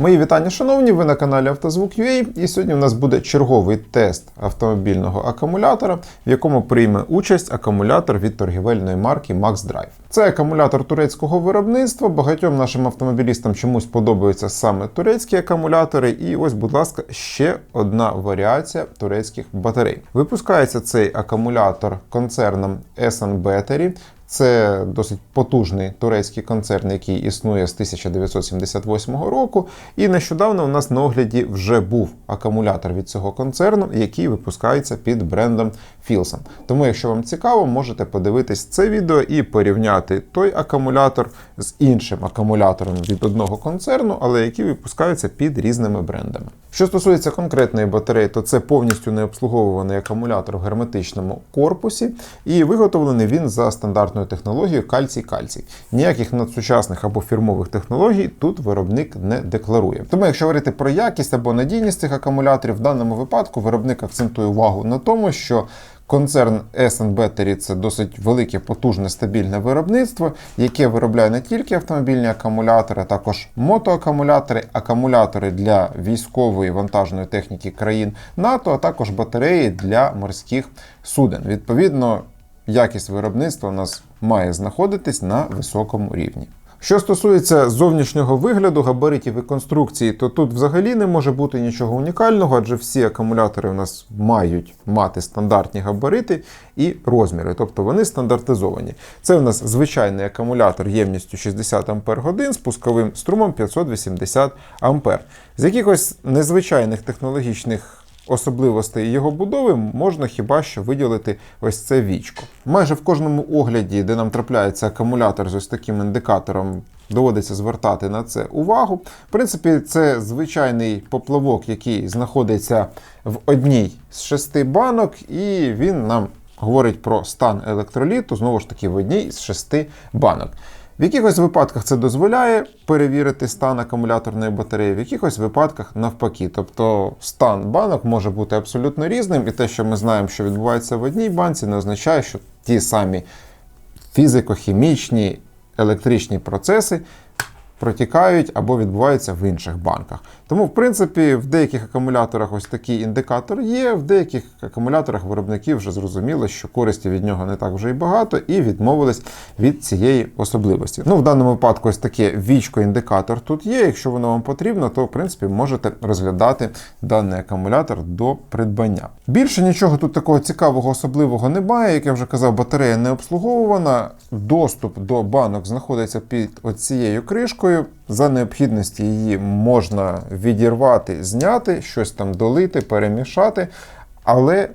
Мої вітання, шановні, ви на каналі Автозвук.ua і сьогодні у нас буде черговий тест автомобільного акумулятора, в якому прийме участь акумулятор від торгівельної марки Max Drive. Це акумулятор турецького виробництва. Багатьом нашим автомобілістам чомусь подобаються саме турецькі акумулятори. І ось, будь ласка, ще одна варіація турецьких батарей. Випускається цей акумулятор концерном SN Battery. Це досить потужний турецький концерн, який існує з 1978 року. І нещодавно у нас на огляді вже був акумулятор від цього концерну, який випускається під брендом Filson. Тому, якщо вам цікаво, можете подивитись це відео і порівняти той акумулятор з іншим акумулятором від одного концерну, але які випускаються під різними брендами. Що стосується конкретної батареї, то це повністю необслуговуваний акумулятор в герметичному корпусі, і виготовлений він за стандартною технологією кальцій-кальцій. Ніяких надсучасних або фірмових технологій тут виробник не декларує. Тому, якщо говорити про якість або надійність цих акумуляторів, в даному випадку виробник акцентує увагу на тому, що Концерн SN Battery – це досить велике, потужне, стабільне виробництво, яке виробляє не тільки автомобільні акумулятори, а також мотоакумулятори, акумулятори для військової вантажної техніки країн НАТО, а також батареї для морських суден. Відповідно, якість виробництва у нас має знаходитись на високому рівні. Що стосується зовнішнього вигляду, габаритів і конструкції, то тут взагалі не може бути нічого унікального, адже всі акумулятори у нас мають мати стандартні габарити і розміри, тобто вони стандартизовані. Це у нас звичайний акумулятор ємністю 60 Ах з пусковим струмом 580 А. З якихось незвичайних технологічних особливостей його будови можна хіба що виділити ось це вічко. Майже в кожному огляді, де нам трапляється акумулятор з ось таким індикатором, доводиться звертати на це увагу. В принципі, це звичайний поплавок, який знаходиться в одній з шести банок, і він нам говорить про стан електроліту, знову ж таки, в одній з шести банок. В якихось випадках це дозволяє перевірити стан акумуляторної батареї, в якихось випадках навпаки. Тобто стан банок може бути абсолютно різним, і те, що ми знаємо, що відбувається в одній банці, не означає, що ті самі фізико-хімічні електричні процеси протікають або відбуваються в інших банках. Тому, в принципі, в деяких акумуляторах ось такий індикатор є, в деяких акумуляторах виробники вже зрозуміли, що користі від нього не так вже і багато, і відмовились від цієї особливості. Ну, в даному випадку, ось таке вічко-індикатор тут є. Якщо воно вам потрібно, то в принципі можете розглядати даний акумулятор до придбання. Більше нічого тут такого цікавого, особливого немає. Як я вже казав, батарея не обслуговувана. Доступ до банок знаходиться під оцією кришкою. За необхідності її можна відірвати, зняти, щось там долити, перемішати, але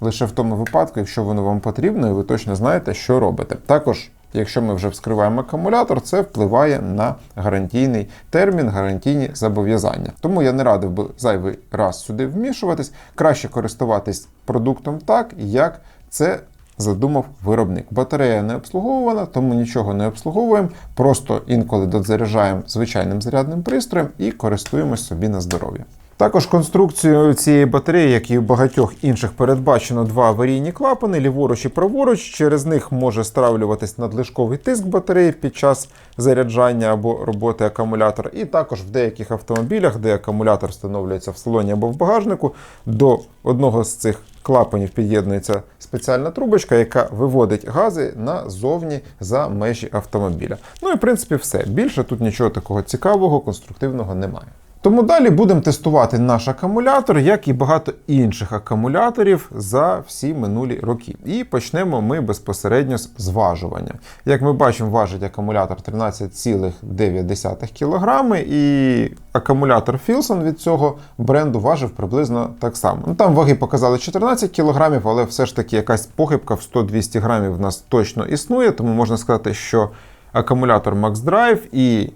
лише в тому випадку, якщо воно вам потрібно, і ви точно знаєте, що робите. Також, якщо ми вже вскриваємо акумулятор, це впливає на гарантійний термін, гарантійні зобов'язання. Тому я не радив би зайвий раз сюди вмішуватись, краще користуватись продуктом так, як це задумав виробник. Батарея не обслуговувана, тому нічого не обслуговуємо. Просто інколи дозаряджаємо звичайним зарядним пристроєм і користуємось собі на здоров'я. Також конструкцією цієї батареї, як і у багатьох інших, передбачено два аварійні клапани, ліворуч і праворуч. Через них може стравлюватись надлишковий тиск батареї під час заряджання або роботи акумулятора. І також в деяких автомобілях, де акумулятор встановлюється в салоні або в багажнику, до одного з цих клапанів під'єднується спеціальна трубочка, яка виводить гази назовні за межі автомобіля. Ну і в принципі все. Більше тут нічого такого цікавого, конструктивного немає. Тому далі будемо тестувати наш акумулятор, як і багато інших акумуляторів за всі минулі роки. І почнемо ми безпосередньо з зважування. Як ми бачимо, важить акумулятор 13,9 кг, і акумулятор Filson від цього бренду важив приблизно так само. Ну, Там ваги показали 14 кг, але все ж таки якась похибка в 100-200 грамів в нас точно існує, тому можна сказати, що акумулятор Max Drive і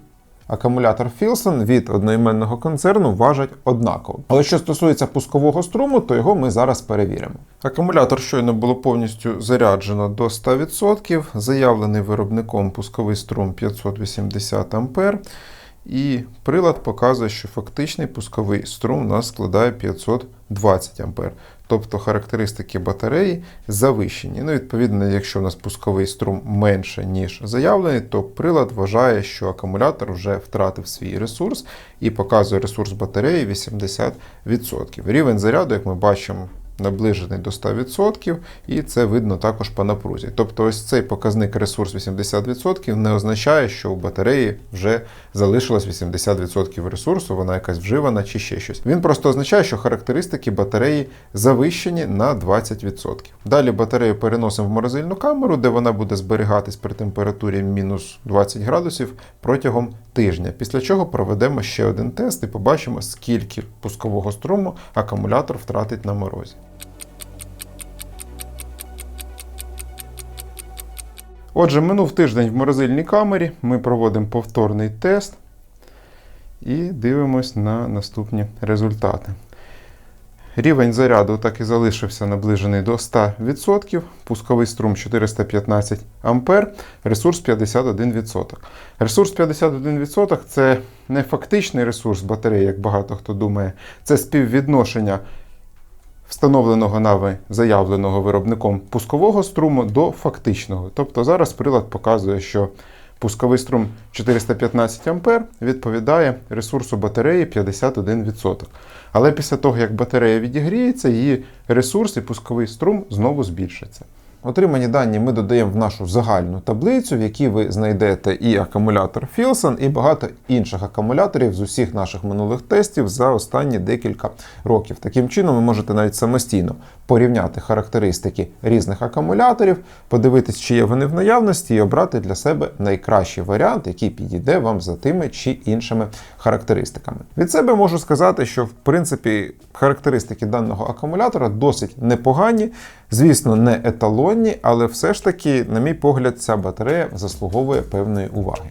Акумулятор Filson від одноіменного концерну важать однаково. Але що стосується пускового струму, то його ми зараз перевіримо. Акумулятор щойно було повністю заряджено до 100%. Заявлений виробником пусковий струм 580 А. І прилад показує, що фактичний пусковий струм у нас складає 500 20 А. Тобто характеристики батареї завищені. Ну, відповідно, якщо у нас пусковий струм менше, ніж заявлений, то прилад вважає, що акумулятор вже втратив свій ресурс і показує ресурс батареї 80%. Рівень заряду, як ми бачимо, наближений до 100%, і це видно також по напрузі. Тобто, ось цей показник ресурс 80% не означає, що у батареї вже залишилось 80% ресурсу, вона якась вживана чи ще щось. Він просто означає, що характеристики батареї завищені на 20%. Далі батарею переносимо в морозильну камеру, де вона буде зберігатись при температурі мінус 20 градусів протягом тижня. Після чого проведемо ще один тест і побачимо, скільки пускового струму акумулятор втратить на морозі. Отже, минув тиждень в морозильній камері. Ми проводимо повторний тест і дивимось на наступні результати. Рівень заряду так і залишився наближений до 100%, пусковий струм 415 А, ресурс 51%. Ресурс 51% це не фактичний ресурс батареї, як багато хто думає, це співвідношення встановленого нами заявленого виробником пускового струму до фактичного. Тобто зараз прилад показує, що пусковий струм 415 А відповідає ресурсу батареї 51%. Але після того, як батарея відігріється, її ресурс і пусковий струм знову збільшиться. Отримані дані ми додаємо в нашу загальну таблицю, в якій ви знайдете і акумулятор Filson, і багато інших акумуляторів з усіх наших минулих тестів за останні декілька років. Таким чином, ви можете навіть самостійно порівняти характеристики різних акумуляторів, подивитись, чи є вони в наявності, і обрати для себе найкращий варіант, який підійде вам за тими чи іншими характеристиками. Від себе можу сказати, що в принципі характеристики даного акумулятора досить непогані. Звісно, не еталонні, але все ж таки, на мій погляд, ця батарея заслуговує певної уваги.